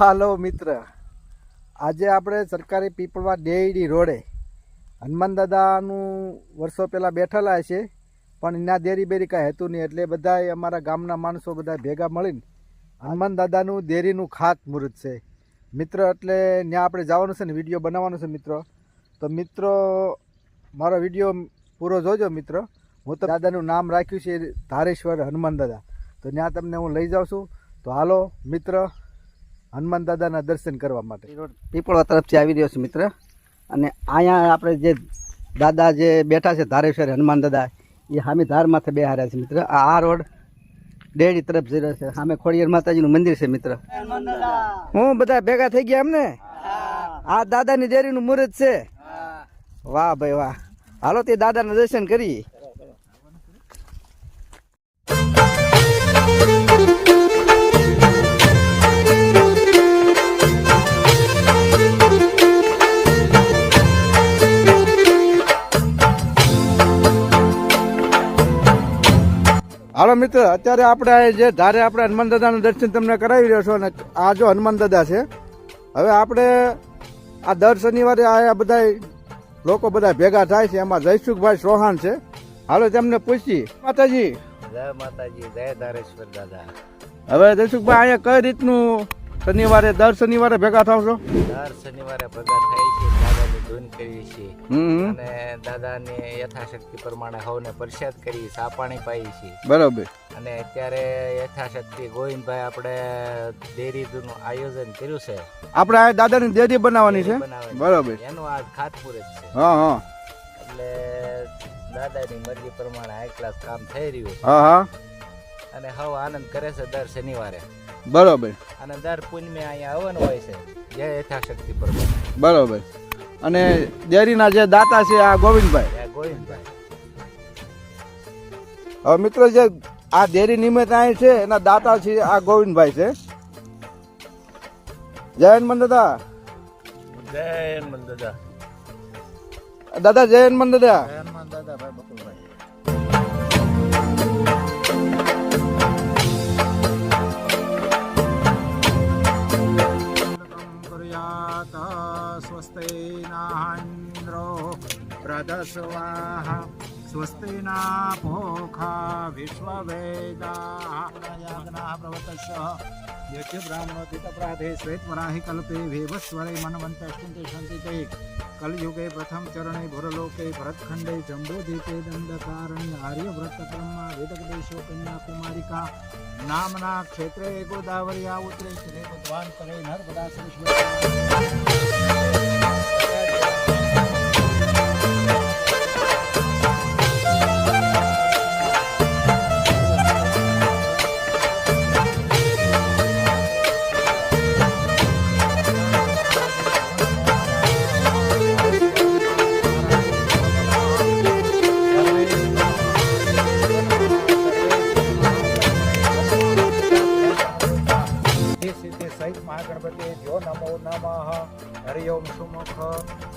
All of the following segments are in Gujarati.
હાલો મિત્ર. આજે આપણે સરકારી પીપળવા ડેઈડી રોડે હનુમાન દાદાનું વર્ષો પહેલાં બેઠેલા છે, પણ એના દેરી બેરી કાંઈ હતું નહીં. એટલે બધાય અમારા ગામના માણસો બધા ભેગા મળીને હનુમાન દાદાનું દેરીનું ખાત મુહૂર્ત છે. મિત્ર, એટલે ત્યાં આપણે જવાનું છે ને, વીડિયો બનાવવાનો છે મિત્રો. તો મિત્રો, મારો વીડિયો પૂરો જોજો મિત્ર. હું તો દાદાનું નામ રાખ્યું છે ધારેશ્વર હનુમાન દાદા. તો ત્યાં તમને હું લઈ જાઉં છું. તો હાલો મિત્ર હનુમાન દાદાના દર્શન કરવા માટે. પીપળવા તરફથી આવી રહ્યો છે મિત્ર. અને અહીંયા આપણે જે દાદા જે બેઠા છે ધારેશ્વર, હનુમાન દાદા, એ સામે ધાર માથે બેહાર્યા છે મિત્ર. આ આ રોડ ડેડી તરફ જઈ રહ્યો છે. સામે ખોડિયાર માતાજીનું મંદિર છે મિત્ર. હું બધા ભેગા થઈ ગયા એમને? આ દાદાની ડેરીનું મુહૂર્ત છે. વાહ ભાઈ વાહ. હાલો તે દાદાના દર્શન કરી મિત્ર અત્યારે આપણે જે ધારે આપણે હનુમાન દાદાના દર્શન તમને કરાવી રહ્યો છો અને આ જો હનુમાન દાદા છે હવે આપણે આ દર શનિવારે આ બધા લોકો બધા ભેગા થાય છે. એમાં જયસુખભાઈ ચૌહાણ છે. હાલો તેમને પૂછી માતાજી. જય માતાજી જય ધારેશ્વર દાદા. હવે જયસુખભાઈ અહીંયા કઈ રીતનું શનિવારે દર શનિવારે ભેગા થાવ છો? દર શનિવારે ભેગા થાય છે. કરીએ છીએ અને દાદાને યથાશક્તિ પ્રમાણે હવને પ્રસાદ કરી ચા પાણી પાઈએ છીએ બરોબર. અને અત્યારે યથાશક્તિ ગોવિંદભાઈ આપણે ડેરીનું આયોજન કર્યું છે. આપણે આ દાદાની દેરી બનાવવાની છે. બરોબર. એનું આ ખાતમુહૂર્ત છે. હા હા. એટલે દાદાની મરજી પ્રમાણે હાઈ ક્લાસ કામ થઈ રહ્યું છે. હા હા. અને હવ આનંદ કરે છે દર શનિવારે. બરોબર. અને દર પૂનમે અહીંયા આવવાનું હોય છે. જય યથાશક્તિ પ્રમાણે. બરોબર. અને ડેરીના જે દાતા છે આ ગોવિંદભાઈ. ગોવિંદભાઈ. હવે મિત્રો જે આ ડેરી નિમિત્ત અહીં છે એના દાતા છે આ ગોવિંદભાઈ છે. જય હનુમાન દાદા જય હનુમાન દાદા દાદા જય હનુમાન દાદા प्रदस्वाहा स्वस्ति नापोखा विश्ववेदाः याज्ञाः प्रवतस्य यज्ञ ब्राह्मणोदितप्राधे श्वेतवराहि कल्पे भेवस्वरे मनवन्तष्टन्ते सन्ति ते कलयुगे प्रथम चरणे भुरलोके भरतखण्डे जम्बूद्वीपे दण्डकारण्य आर्यव्रतकर्मा वेदकदेशो कन्याकुमारिका नामना क्षेत्रे गोदावर्या उत्तरे स्थिरे बुद्ध्वान्तरे नर्मदा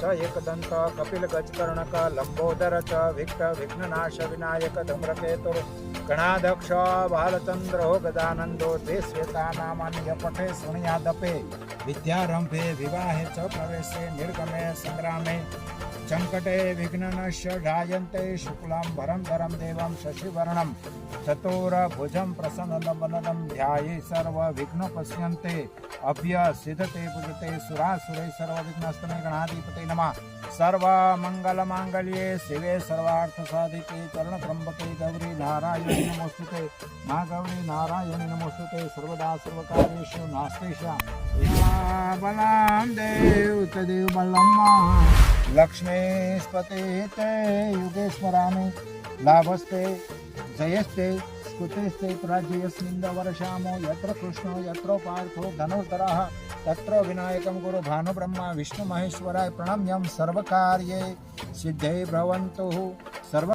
ચ એકદંત કપિલ ગજકર્ણક લંબોદર ચ વિઘ્ન વિઘ્નનાશ વિનાયક ધમ્રકેતુ ગણાધક્ષ બાલચંદ્રો ગદાનંદો તે શ્વેતા નામાન્ય પઠે સુણ્યાદપે વિદ્યારંભે વિવાહે ચ પ્રવેશે નિર્ગમે સંગ્રામે સંકટે વિઘ્નનશ્ય જાયન્તે શુક્લાં ભરમ ધરમ દેવમ શશિવર્ણમ ચતુર્ભુજમ પ્રસન્નવનદમ ધ્યાયે સર્વ વિઘ્ન પશ્યંતે અભ્ય સિદ્ધતે પૂજતે સુરાસુરે સર્વ વિઘ્નસ્તમે ગણાધિપતે નમઃ સર્વ મંગલ માંગલ્યે શિવે સર્વાર્થ સાધિકે ચરણ ત્રંબકે ગૌરી નારાયણી નમોસ્તુતે મા ગૌરી નારાયણી નમોસ્તુતે સર્વદા સર્વકાર્યેષુ નાસ્તેશા બલામ દેવ તદેવ બલમ લક્ષ્મીસ્પતે તે યુગે સ્મરામે લાભસ્તે જયસ્તે સ્કુતેસ્તે પ્રાજ્યસ્મિન્દ વર્ષામો યત્ર કૃષ્ણો યત્ર પાર્થો ધનુર્ધરઃ તત્ર વિનાયકમ ગુરુ ભાનુબ્રહ્મા વિષ્ણુ મહેશ્વરાય પ્રણમ્યમ સર્વકાર્યે સિદ્ધે ભ્રવંતુ સર્વ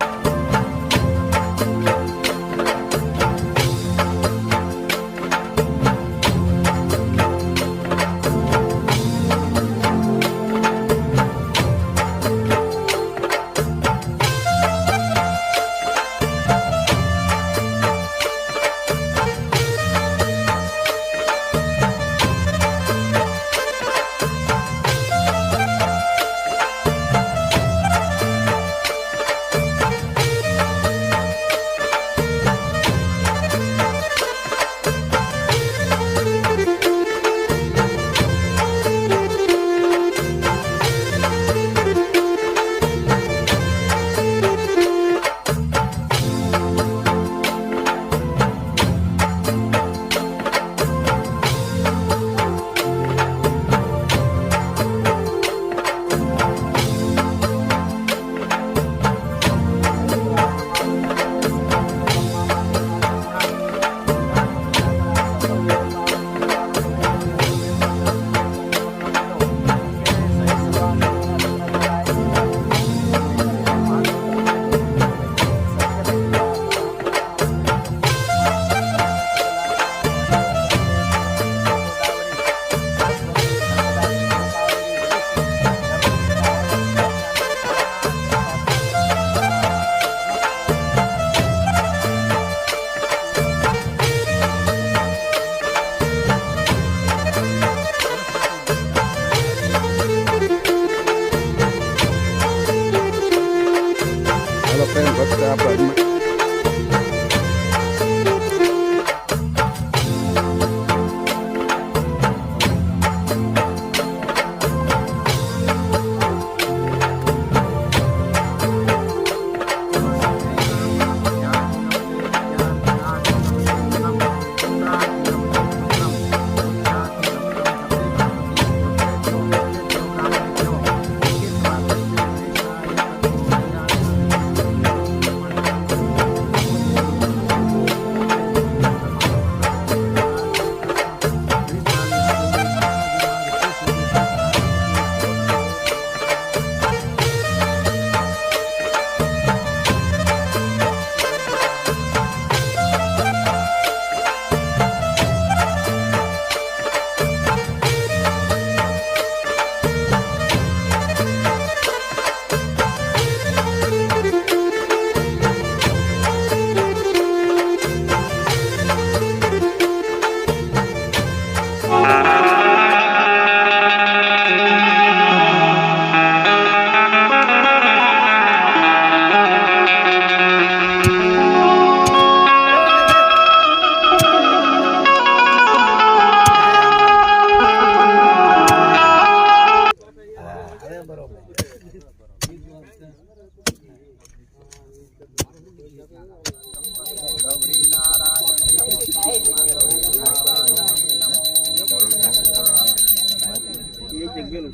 Hariom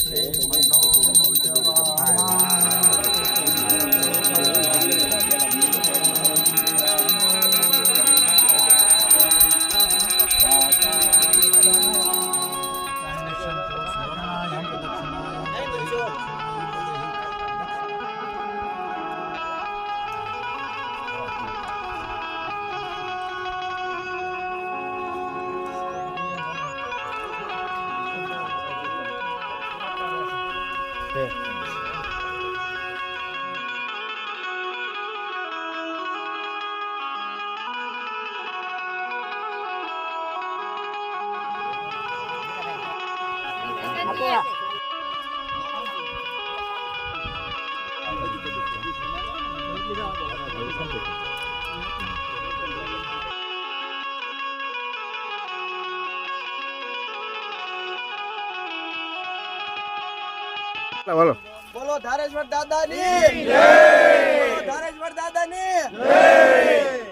Sri Manoja બોલો બોલો. ધારેશ્વર દાદાની. જય. ધારેશ્વર દાદાની. જય.